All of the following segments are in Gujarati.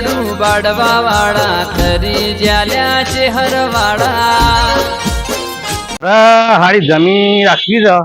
ગાડું બાડવા વાળા, ખરી જ્યાલ્યા છે હરવાળા હારી જમીન રાખવી છે.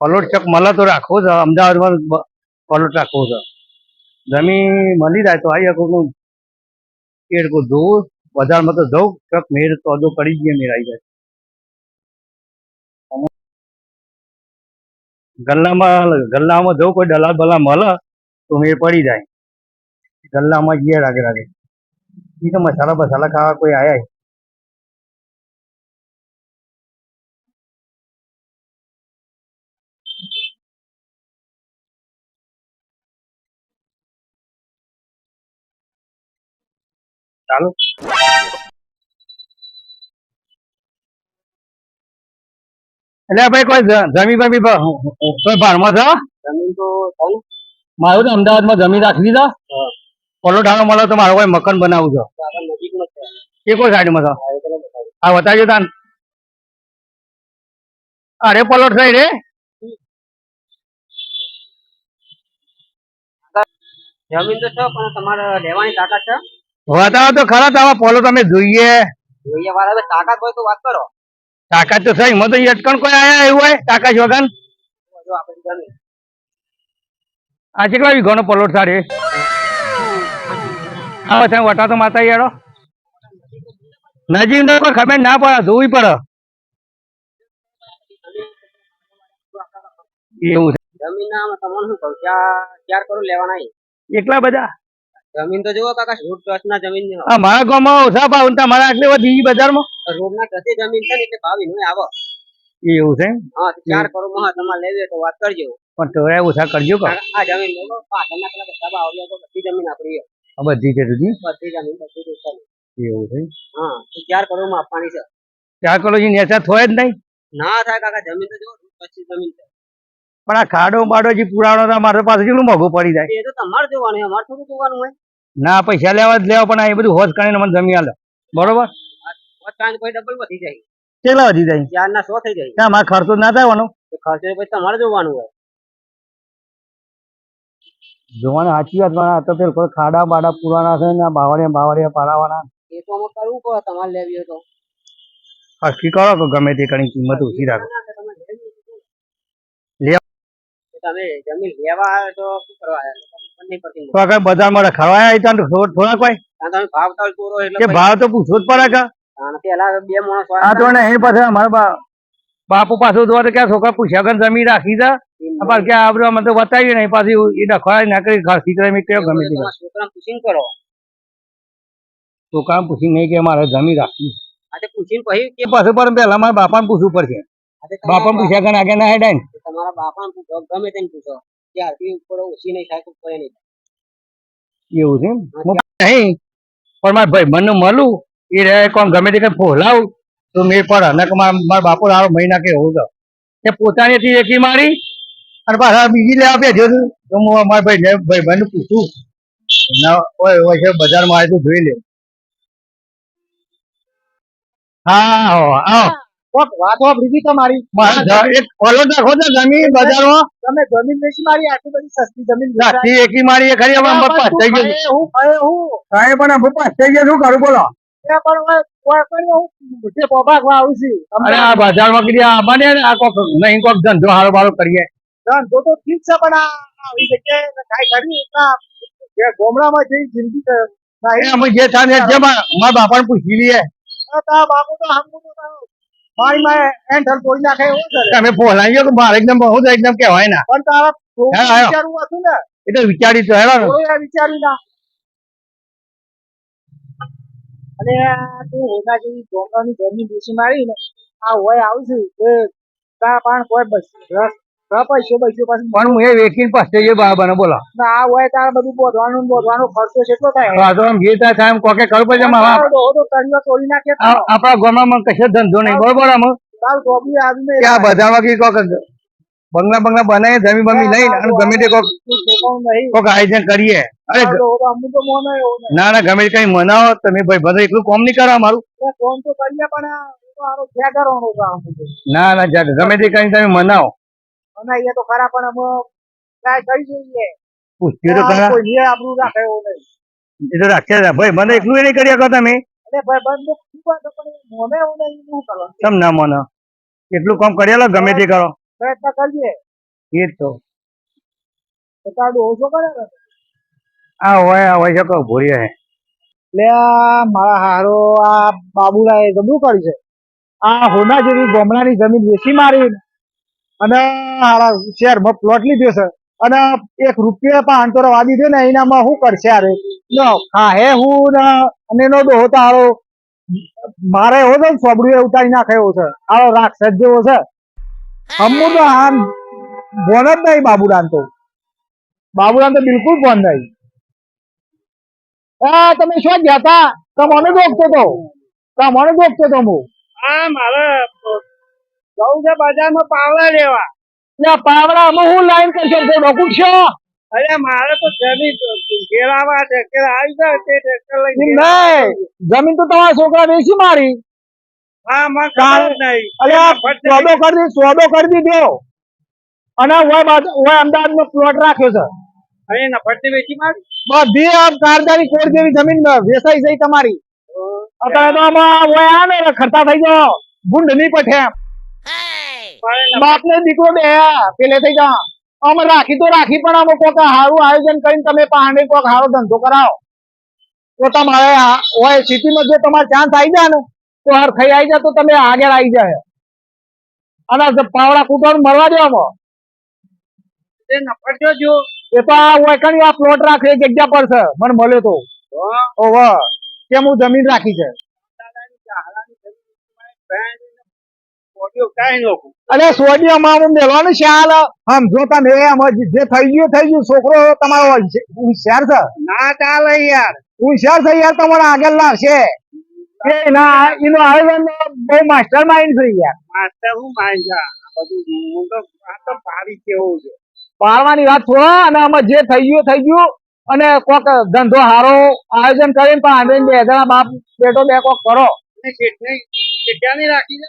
પલોટ ચક મળે તો રાખવો છે. અમદાવાદમાં પલોટ રાખવો છે. જમીન મળી જાય તો આવી શકું પેડ કો જોઉં બજારમાં તો જઉં, ચક મેળ સોદો કરી દઈએ મેળ આવી જાય. ગલ્લામાં ગલ્લામાં જવું કોઈ દલાલ બલા મળે તો મેં પડી જાય. ગલ્લામાં જઈએ રાગે રાગે. એ તો મસાલા બસાલા ખાવા કોઈ આયા ચાલો. એટલે ભાઈ કોઈ જમીન બમી ભાણમાં છે જમીન તો મારું અમદાવાદમાં જમીન રાખવી છે પલોઠાનો મળે તો મારો કોઈ મકાન બનાવું છે. એ કોઈ સાઈડમાં છે. આ બતાવજો તાન. અરે પલોઠ થઈ રે. જમીન તો છે પણ તમારે લેવાની તાકાત છે? વાતાવરણ તો ખરા તાવા પોલો તમે જોઈએ. જોઈએ વાળા તાકાત હોય તો વાત કરો. તાકાત તો સહી એમાં તો અટકણ કોઈ આયા એવું હોય તાકાત વગર? આ કેટલા વીઘાનો પલોટ સારે આ વચ્ચે વટા તો માતા યાડો નજીક તો પણ ખબર ના પડે જોવી પડે. એવું છે. જમીન ના તમને શું કહું ચાર ચાર કરોડ લેવાના. એટલા બધા? જમીન તો જુઓ કાકા રોડ ટ્રસ્ટ ના જમીન મારા ગામમાં ઓછા ભાવ ને તમારા આટલી બધી બજારમાં? રોડ ના ટ્રસ્ટ જમીન છે ને એટલે ભાવ એનો આવો. એવું છે હા ચાર કરોડમાં તમારે લેવી તો વાત કરજો. પણ તો એ ઓછા કરજો આ જમીન લો પાછળના પેલા બધા ભાવ લે તો બધી જમીન આપડી. આ બધી છે સુધી બધી જમીન બધી દોસ્તાની. એવું છે હા તો ચાર કરોડમાં આપવાની છે. ચાર કરોડની નેચા થાય જ નહીં? ના થાય કાકા જમીન તો જો રોડ જમીન પણ આ ખાડો બાડો જે પુરાણો મારા પાસે કેટલું મોંઘું પડી જાય? એ તો તમારે જોવાનું અમારે થોડું જોવાનું હોય. ના પૈસા લેવા જ લેવા પણ એ બધું હોજ કરીને મને જમી આલે. બરોબર? વચકાન કોઈ ડબલ વધી જાય. કેટલા વધી જાય? ચાર ના સો થઈ જાય. ના મારે ખર્ચો ના થવાનો ખર્ચો પછી તમારે જોવાનું હોય. જોવાનું સાચી વાત પણ આ તો પેલો કોઈ ખાડા બાડા પુરાના છે ને બાવળિયા બાવળિયા પારાવાના. એ તો અમે કરવું પડે તમારે લેવી હોય તો. હરખી કરો તો ગમે તે કરી કિંમત ઓછી રાખો. તમે જમીન લેવા તો શું કરવા આવ્યા? નહીં તો બજારમાં આવ્યા ભાવ એટલે તો પૂછવો જ પડે કે પેલા બે માણસ આ તો ને એ અમારા બા- બાપુ પાસે જોવા તો ક્યાં છોકરા પૂછ્યા વગર જમીન રાખી છે પણ કે આ બધું અમે તો નહીં. પાછી એ ડખવાય ના કરી ઘર સીકરે મેં કયો ગમે છોકરા પૂછીને કરો. છોકરા પૂછી નહીં કે મારે જમી રાખવી આજે પૂછીને પછી કે પાછું પણ પહેલા મારા બાપાને પૂછવું પડશે. બાપા પૂછ્યા કે આગળ ના હેડાય ને. તમારા બાપાને પૂછો ગમે તેને પૂછો. કે આરતી ઉપર ઓછી નહીં થાય કોઈ નહીં એવું છે? નહીં પણ મારા ભાઈ મને મળું. એ રહે કોણ ગમે તે કઈ ફોલાવું તો મેં પણ અને મારા બાપુ આરો મહિના કે એવું તો પોતાની એકી મારી અને પાછા બીજી લેવા બેઠો છું. તો હું અમારા ભાઈ ને ભાઈ બંધ પૂછું. ના હોય હોય છે બજારમાં આવે તો જોઈ લે. હા આવો. કોક વાત વાપરી તમારી? એક ઓલો નાખો ને જમીન બજારમાં. તમે જમીન વેચી મારી આટલી બધી સસ્તી જમીન વેચાય. એકી મારી એ ખરી હવે પાસ થઈ ગયું હું હું કાંઈ પણ પાસ થઈ ગયા શું કરું બોલો. બજારમાં આ કોક નહીં કોક ધંધો હારો બારો કરીએ. ધંધો તો ઠીક છે પણ આ આવી જગ્યાએ કાંઈ ખરી એટલા જે ગોમડામાં જઈ જિંદગી અમે જે થાય જે મારા બાપાને પૂછી લઈએ. તા બાપુ તો હમું તો તારું મારી તોડી નાખે એવું છે તમે પોલાઈ ગયો મારે એકદમ બહુ એકદમ કહેવાય ના. પણ તારા. વિચારવું હતું ને. એટલે વિચારી તો એ વિચારી ના. અને તું હોના જેવી ગોમડાની જમીન વેચી મારી ને આ હોય આવું છું તા પણ કોઈ બસ રસ પૈસો પૈસો પાછું પણ હું એ વેચીને પાસે જઈએ બાબાને બોલો આ હોય તારે બધું બોધવાનું બોધવાનું ખર્ચો કેટલો થાય? તો આ તો આમ ગીતા એમ કોકે કરવું મારા તળિયો તોડી નાખે. આપણા ગામમાં કશો ધંધો નહીં બરોબર આમ. આ કોક બંગલા બંગલા બનાવીએ જમી બમી નહીં અને ગમે તે કોક નહીં. કોક આયોજન કરીએ. અરે. ના ના ગમે કઈ મનાવો તમે ભાઈ બધા એકલું કોમ નહીં કરો અમારું. કોમ તો કરીએ પણ ના ના જા- ગમે તે કઈ તમે મનાવો. અને અહીંયા તો ખરા પણ અમે ટ્રાય કરી જોઈએ પૂછ્યું તો ખરા કોઈ આપણું રાખે એવું નહીં એ તો રાખશે ભાઈ મને એકલું એ નહીં કરી શકો તમે એટલે ભાઈ બંધ શું વાત પણ મને એવું નહીં શું કરો? કેમ ના મને? એટલું કામ કરી લો ગમે તે કરો. પ્રયત્ન કરીએ. એ જ તો. તારું ઓછો કરે આ હોય આ હોય શકો ભૂરી હે એટલે મારા હારો આ બાબુલાએ ગમડું કર્યું છે. આ હોના જેવી ગામડાની જમીન વેચી મારી અને હારા શહેરમાં પ્લોટ લીધો છે. અને એક રૂપિયા પણ આંતરો વાદી દે ને, એનામાં શું કરશે અરે હા, હે, હું ને, અને એનો ડોહો તો હારો મારે એવો છે સોબડું ઉતારી નાખે છે. આવો રાક્ષસ જેવો છે. અમુ તો આમ બોન જ નહીં બાબુલાન તો. બાબુલાન તો બિલકુલ બોન નહીં. આ તમે શું ગયા તા દોખતો ગોખતો તો? મને દોખતો તો હું આ મારે જવું છે બજારમાં પાવડા લેવા. એટલે પાવડા અમે હું લાઈન કરશે? તે ડોકું છો? અરે મારે તો જમીન ઘેરાવા છે. આવી જાય તે ટ્રેક્ટર લઈ નહીં જમીન તો તમારા છોકરા વેચી મારી. હા મને ખબર નહીં. અરે સોદો કરી દી સોદો કરી દીધો અને ઓય ઓય અમદાવાદમાં પ્લોટ રાખ્યો છે. અહીં નફરતી વેચી મારી? બધી આમ કારદારી કોર જેવી જમીન વેચાઈ જઈ તમારી. અત્યારે તો આમાં ઓય આ ખર્ચા થઈ જાઓ. ગુંડ નહીં પઠે બાપ ને દીકરો બે પેલે થઈ જા. અમે રાખી તો રાખી પણ અમે કોક સારું આયોજન કરીને તમે પાણી કોક સારો ધંધો કરાવો. તો તમારે હોય સિટીમાં જો તમારે ચાન્સ આવી જાય ને તો હરખાઈ આવી જાય તો તમે આગળ આવી જાય. અને પાવડા કૂટવાનું મળવા દો આમાં. તે જો એ તો આ આ પ્લોટ રાખે એક જગ્યા પર છે મને મળ્યો તો. ઓહો. કેમ હું જમીન રાખી છે? અરે સોડિયામાં હું મેળવાનું છે હાલ. જો તમે એમ જે થઈ ગયું થઈ ગયું છોકરો તમારો હોશિયાર છે? ના ચાલે યાર. હોશિયાર છે યાર તમારો આગળ લાવશે એ એના એનું આયોજન બહુ માસ્ટર માઇન્ડ છે યાર. માસ્ટર હું માઇન્ડ આ બધું હું તો આ તો પાડી કેવું છે? પાડવાની વાત છોડો અને આમાં જે થઈ ગયું થઈ ગયું. અને કોક ધંધો હારો આયોજન કરીને પણ આંધળીને બે જણા બાપ બેટો બે કોક કરો. અને રાખી છે?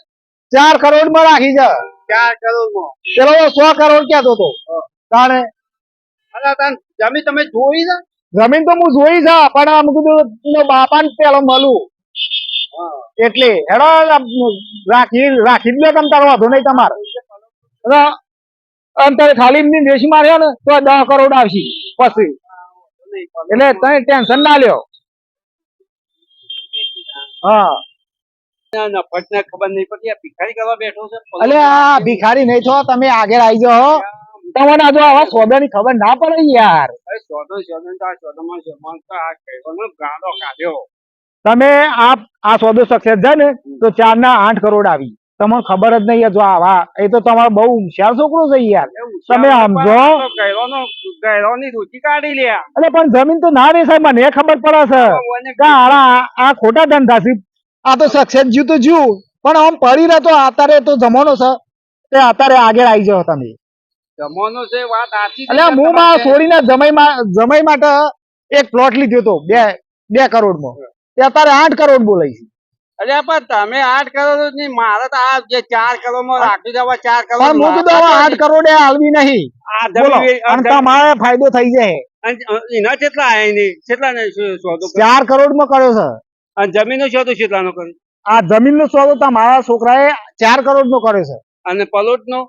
ચાર કરોડમાં રાખી છે. ચાર કરોડમાં? પેલો સો કરોડ ક્યાં તો તાણે જમીન તમે જોઈ છે? જમીન તો હું જોઈ છે પણ આમ કીધું બાપા ને પેલો મળું. એટલે હેડો રાખી રાખી જ તમ તારો વાંધો નહીં તમારે. અંતરે ખાલી એમની દેશી માર્યો ને તો દસ કરોડ આવશે. પછી. એટલે તમે ટેન્શન ના લ્યો. હા. નફટ ખબર નહીં પડતી. આ ભિખારી કરવા બેઠો છે એટલે આ ભિખારી નહીં છો તમે આગળ આવી જાઓ તમને આ જો આવા સોદાની ખબર ના પડે યાર. સોદો સોદો તો આ સોદોમાં છે મને તો આ કહેવાનો ગાંડો કાઢ્યો. તમે આ આ સોદો સક્સેસ જાય ને તો ચાર ના આઠ કરોડ આવી. તમને ખબર જ નહીં જો આવા એ તો તમારો બહુ હોશિયાર છોકરો છે યાર. તમે સમજો? કાઢી લે એટલે પણ જમીન તો ના વેચાય મને એ ખબર પડે છે. આ ખોટા ધંધા છે. આ તો સક્સેસ જ્યુ તો જ્યુ પણ આમ પડી રહેતો અત્યારે તો જમાનો છે તે અત્યારે આગળ આવી જાવ તમે. જમાનો છે વાત આથી એટલે હું માં છોડીને જમાઈ જમાઈ માટે એક પ્લોટ લીધો તો બે બે કરોડમાં. તે અત્યારે આઠ કરોડ બોલાય છે. અરે પણ તમે આઠ કરોડની નહીં મારે તો આ જે ચાર કરોડમાં રાખી દેવા ચાર કરોડ પણ હું કીધું હવે આઠ કરોડે હાલવી નહીં. આ બોલો તમારે ફાયદો થઈ જાય. એના કેટલા કેટલા? ચાર કરોડમાં કર્યો છે. અને જમીન નો સોદો કેટલાનો કર્યો? આ જમીન નો સોદો તમારા છોકરાએ ચાર કરોડ નો કર્યો છે. અને પલોટ નો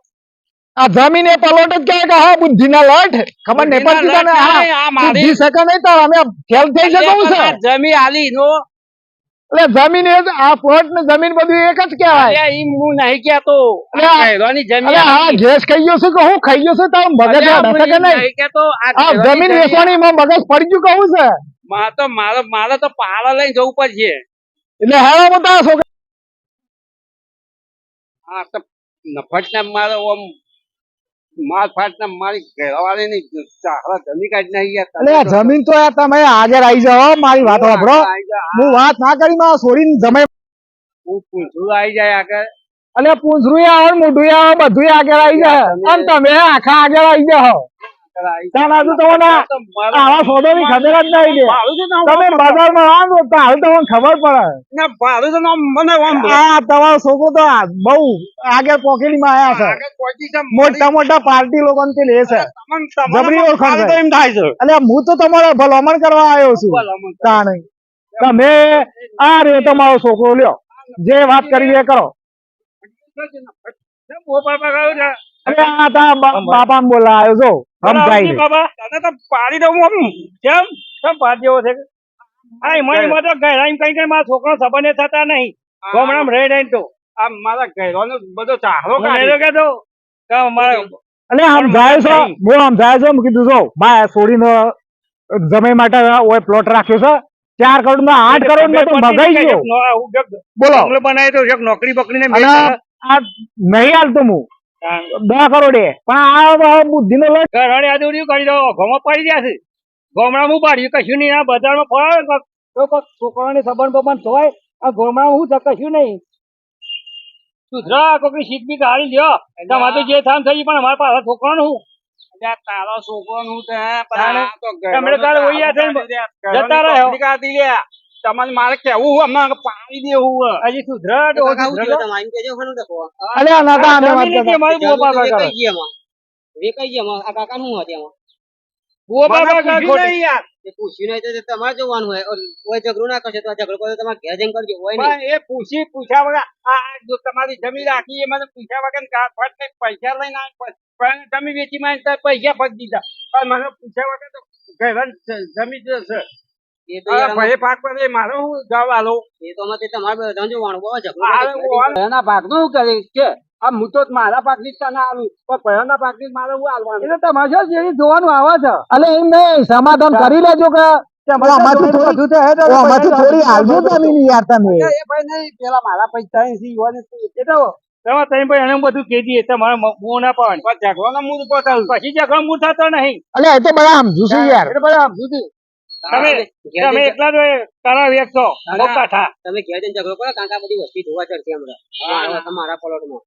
આ જમીન એ પલોટ જ કહેવાય કે હા બુદ્ધિ ના લટ ખબર ને પણ મારી બુદ્ધિ શકે નહીં તો અમે ફેલ થઈ શકું છે. જમીન આલી નો. એટલે જમીન એ આ પ્લોટ ને જમીન બધું એક જ કહેવાય. એ હું નહીં કહેતો. હા ગેસ ખાઈ ગયો છે કે હું ખાઈ ગયો છે? તો મગજ કે નહીં? જમીન વેચવાની મગજ પડી ગયું કહું છે. મારે તો મારે મારે તો પાળા લઈને જવું પડશે. એટલે હાલો બધા છોકરા હા તો નફટ ને મારે ઓમ માર ફાટ ને મારી ઘરવાળી ની ચાહરા જમી કાઢી નાખી યાર જમીન તો યાર તમે આગળ આવી જાઓ મારી વાત સાંભળો. આઈ હું. વાત ના કરી માં છોડીને જમે હું પૂછું આવી જાય આગળ. એટલે પૂંછરું આવે મોઢું આવે બધું આગળ આવી જાય. અને તમે આખા આગળ આવી જાઓ. તાન આજુ તમને આવા સોદોની ખબર જ નહીં લે ભાડું છે ને તમે બજારમાં આવો તો હાલ તમને ખબર પડે. ને ભાડું છે ને આમ મને આ તમારો છોકરો તો બહુ આગળ પોકેલીમાં આયા છે. છે મોટા મોટા પાર્ટી લોકો તે લે છે. જબરી ઓળખાણ છે. એટલે હું તો તમારે ભલામણ કરવા આવ્યો છું. તાણે. તમે આ રે તમારો છોકરો લ્યો. જે વાત કરી એ કરો. અરે આ તા બાપા બોલા આવ્યો જો સમજાય બાબા તને તો પાડી દઉં હું કેમ કેમ પાડી દેવો છે. આ એમાં એમાં તો ઘરે કઈ કઈ મારા છોકરો સંબંધે થતા નહીં. ગામડામાં રહી રહી તો આ મારા ઘેરોનો બધો ચાહરો મને કે તો અમારે એટલે સમજાય છે? હું સમજાય છે? મેં કીધું જો બા છોડીનો જમીન માટે ઓય પ્લોટ રાખ્યો છે. ચાર કરોડમાં આઠ કરોડમાં તો મગાઈ ગયો. બોલો. બનાવી તો એક નોકરી બકરી ને આ નહીં હાલતો હું. દસ કરોડે. પણ આ બુદ્ધિ નો લોટ ઘરવાળી આદુરી કરી દો. ઘોમાં પડી ગયા છે. ગામડામાં હું પાડ્યું કશું નહીં. આ બજારમાં કોક છોકરાને સંબંધ બબન ધોવાય આ ગામડામાં હું કશું નહીં. સુધરા કોકની સીટ બી ગાડી લ્યો. તમારે તો જે થાન થઈ પણ અમારા પાસે છોકરાનું હું. તારો છોકરો નું તો જતા તાણે આ મારે કેવું અમે પાણી દેવું હજી ગયા અરે દે. તા ઘેરોની વાત પબ્લિક મારી બોપા હમણાં કઈ સુધરા તો સુધરા. અલે આ કાકા નું વાત એમાં? બોપા. બુઆ બાબા કરે પૂછ્યું નહીં યાર. તમારે જોવાનું હોય. કોઈ ઝઘડો ના કરશે તો આ ઝઘડો કરે તમારે ઘેર જઈને કરજો હોય નહીં. એ પૂછી પૂછ્યા વગર આ જો તમારી જમીન રાખી એ મને પૂછ્યા વગર ફટ ને પૈસા લઈને પણ તમે વેચી માં પૈસા ફટ દીધા. પણ મને પૂછ્યા વગર તો ઘેર જમીન જ છે. પાક મારો તમારે બધાને જોવાનું આવે છે. અલે એમ નહીં સમાધાન કરી લેજો કે. બધું કહી તમારે બહુ ના પાડવાની. પણ ઝઘડોનો મૂળ પછી ઝઘડો મૂળ થતો નહીં. એટલે એ તો બધા સમજુ છું યાર. બધા સમજુ છું. તમે તમે એકલા જ કરાવ એકસો કાઠા તમે ઘેર જઈને ઝઘડો કરો કારણ આ બધી વસ્તી ધોવા ચડશે હમણાં. તમારા પ્લોટમાં.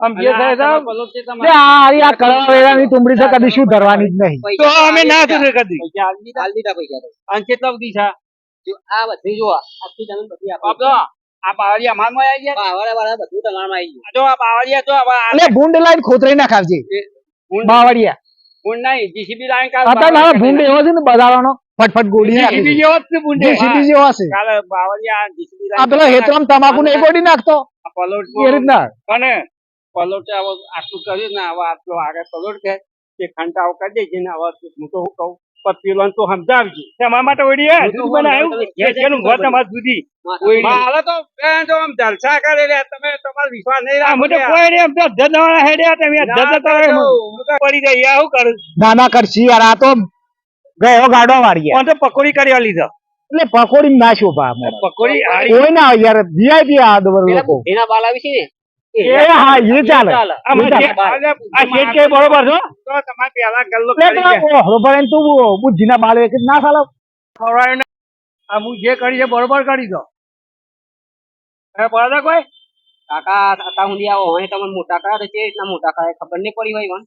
આમ જે થાય અને આ થાય. પલોટ છે. આ હારી વેરાની તુંબડી છે કદી શું ધરવાની જ નહીં. તો અમે ના આલી કદી. પૈસા આલી દીધા. દીધા. આલી દીધા પૈસા અને કેટલા બધી છે? જો આ બધી જો આખી જમીન બધી આપણી આ બાવળિયા અમારમાં આવી ગયા? પાવાડા વાળા બધું તમારામાં આવી ગયા. જો આ બાવળિયા તો હવે આ ભૂંડ લાઈન ખોતરી ના ખાવજે ભૂંડ- બાવળિયા. ભૂંડ નહીં, જીસીબી લાઈન અત્યારે ભૂંડ એવો છે ને બજારવાનો ફટફટ ગોળી જીસીબી જેવો હશે આ પેલો હેતરામ તમાકુ ને ગોળી નાખતો. એ રીતના. અને પલોટ આટલું કર્યું ને હવે આટલો આગળ પલોટ કે તે ખંટાઓ કરી દેજે ને હવે હું તો શું કહું પણ તો સમજાવજે. તમારા માટે ઓડી હે, દૂધ બનાવ્યું? જેનું ઘર તમાર સુધી હાલ તો બેન જો આમ જલસા કરે રે તમે તમારો વિશ્વાસ નહીં આ રાખો મોટો કોઈ નહીં, તો ધંધાવાળા હેડ્યા તમે. આ ધંધા તો કરે. હું પડી જાય યા શું કરું નાના કરશી યાર આ તો ગયો ગાડો વાળી તો પકોડી કરી લીધા? એટલે પકોડી ના શોભા. પકોડી કોઈ ના યાર વીઆઈપી આ બધા લોકો. એના બાલ આવી છે ને? એ. હા એ ચાલે. આ શેઠ કે બરોબર છો તો તમારે પેલા ગલ્લો કરી દે. તો ઓહો ભલે તું બુદ્ધિના બાળ એક ના ખવડાવ્યું આ હું જે કરી છે બરોબર કરી દો. એ બરાબર કોઈ? કાકા સુધી આવો. હોય તમને મોટા કયા તો છે રીતના મોટા કયા ખબર નહીં પડી હોય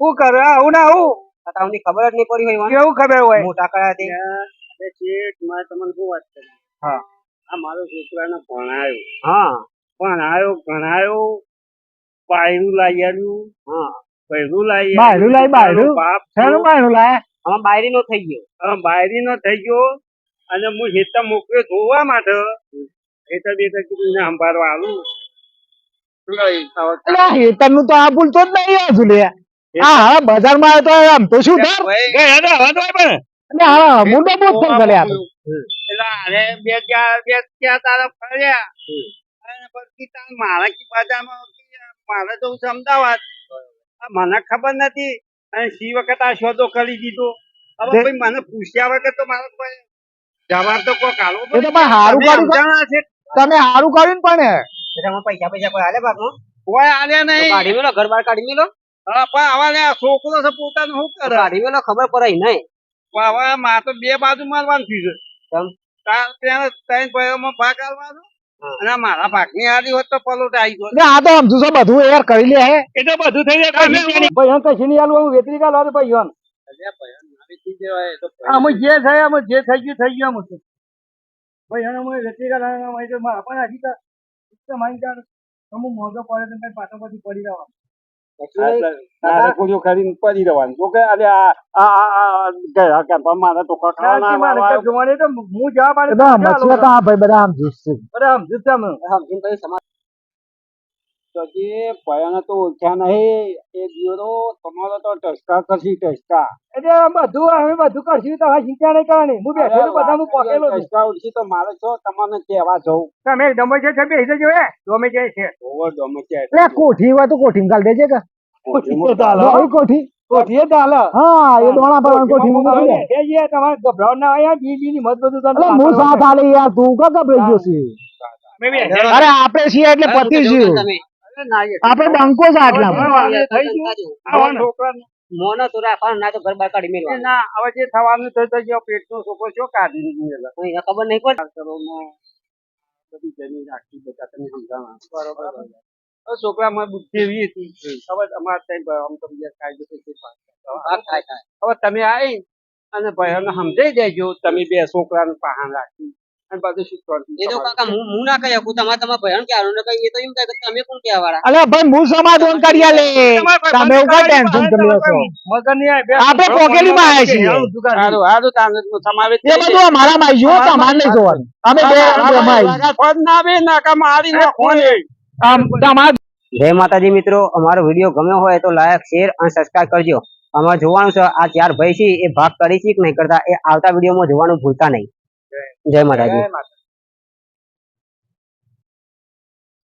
શું કરે? આવું ના આવું. સુધી ખબર જ નહીં પડી હોય કેવું ખબર હોય? મોટા કયા તે. અરે શેઠ, મારે તમને શું વાત કરી હા. આ મારો છોકરાને ભણાયો હા. ભણાયો ભણાયો પાયરું લાવી આવ્યું હા. પૈરું લાવી બાયરું લાવી, બાયરું? બાપ શેનું બાયરું લાયા? હા બાયરી નો થઈ ગયો. હવે બાયરીનો થઈ ગયો. અને હું હેતર મોકલ્યો જોવા માટે. હેતર બેતર કીધું ને સંભાળવા આવું શું નું હવે આ ભૂલ તો આ ભૂલતો જ નહીં હજુ ઝુલે. હા હા બજારમાં આવ્યો તો આમ તો શું ભાઈ, ગયા પણ. એટલે હા મુંડો બહુ ફોન કરે આ એટલે અરે બે ચાર બે ચાર તારા ફર્યા. અને પછી તાર મારા કી મારે તો અમદાવાદ આ મને ખબર નથી. અને સી વખત આ શોધો કરી દીધો. હવે ભાઈ મને પૂછ્યા વગર તો મારો કોઈ જવાબ તો કોઈ કાલો એ તો પણ હારું તમે કર્યું છે? તમે સારું કાઢ્યું ને પણ એટલે પૈસા પૈસા કોઈ હાલે ભાગમાં કોઈ આલ્યા નહીં. કાઢી મેલો ઘર બહાર કાઢી મેલો હા પણ હવે આ છોકરો છે પોતાનું શું કરે? કાઢી વેલો ખબર પડે નહીં. પણ હવે મારે તો બે બાજુ મારવાનું થયું છે. ત્યાં ત્રણ ભાઈઓમાં ભાગ અને મારા ભાગની હારી હોત તો પલોટ આવી ગયો. એટલે આ તો સમજુ છો બધું યાર કરી લે હે. એ તો બધું થઈ જાય ભાઈ હં કશું નહીં આલું હું વેતરી કાલ ભાઈ હં આમ જે થાય જે થઈ ગયું થઈ ગયું આમ ભાઈ હં અમે વેતરી કાલ અમે તો પણ હજી તો મારી જાણ અમુક મોઢો પડે તો પાછો પછી પડી રહેવા પૂજો કરીને પડી રહેવાનું તો કે અરે આ આ આ આ ગયા કે મારા તો મારે કકડાના જોવાની? તો હું જવા પાડે બધા મછલા તો આ ભાઈ બધા આમ જોશે. અરે આમ જુસ્સા માં. સમજીને પછી સમાજ તો જે ભયાનો તો ઓળખ્યા નહીં એ દિયોરો તમારો તો ટસકા કરશી ટસકા એટલે બધું અમે બધું કરશું તો નહીં કરવાની. હું બેઠેલો બધા હું પકેલો ટસકા ઉડશી તો મારે છો તમને કહેવા જવું તમે ગમે છે છે બેસી જજો છે? છે ઓવર ગમે છે? એટલે કોઠી હોય તો કોઠી કાલ દેજે કે. કોઠીએ તો. કોઠી? કોઠીએ તો હા એ દોણા કોઠી મૂકી દે તમારે ગભરાવું ના હોય, બી બી ની મત બધું તમે હું સાથ આલે યાર તું કા ગભરાઈ ગયો છે? અરે આપણે છીએ એટલે પતિ છીએ. આપણે બંકો છે આટલા. મોનો તો રાખવાનું ના તો ઘર બહાર કાઢી એ ના હવે જે થવાનું થયું તો જો પેટ નો છોકરો છો કાઢી નીકળેલો કોઈ ખબર નહીં પડે કરોડમાં બધી જમીન રાખી બધા તમે સમજાવવા બરોબર. છોકરા માં બુદ્ધિ એવી હતી. હવે અમારે ત્યાં આમ તો બીજા કાયદો હવે તમે આવી અને ભાઈ સમજાઈ દેજો તમે બે છોકરાનું પહાણ રાખી. અને બધું શીખવાનું એ તો કાકા હું હું ના કહી શકું તમારે તમારા ભયણ કે આનું કઈ એ તો એમ કહે કે તમે કોણ કહેવા વાળા અલે ભાઈ હું સમાધાન કરી આલે તમે એવું ટેન્શન કરી છો મગજ નહીં આવે. બે- આપણે પોકેલીમાં આયા છીએ. આવું દુકાન. સારું સારું સમાવેશ એ બધું અમારામાં આવી ગયું તમારે નહીં જોવાનું અમે બે એમાં ફોન ના બે નાકા મારી નાખો ને આમ તમારે જય માતાજી મિત્રો અમારો વીડિયો ગમ્યો હોય તો લાયક શેર અને સબસ્ક્રાઇબ કરજો અમારે જોવાનું છે આ ચાર ભાઈ છે એ ભાગ કરી છે કે નહીં કરતા એ આવતા વિડીયોમાં જોવાનું ભૂલતા નહીં જય માતાજી.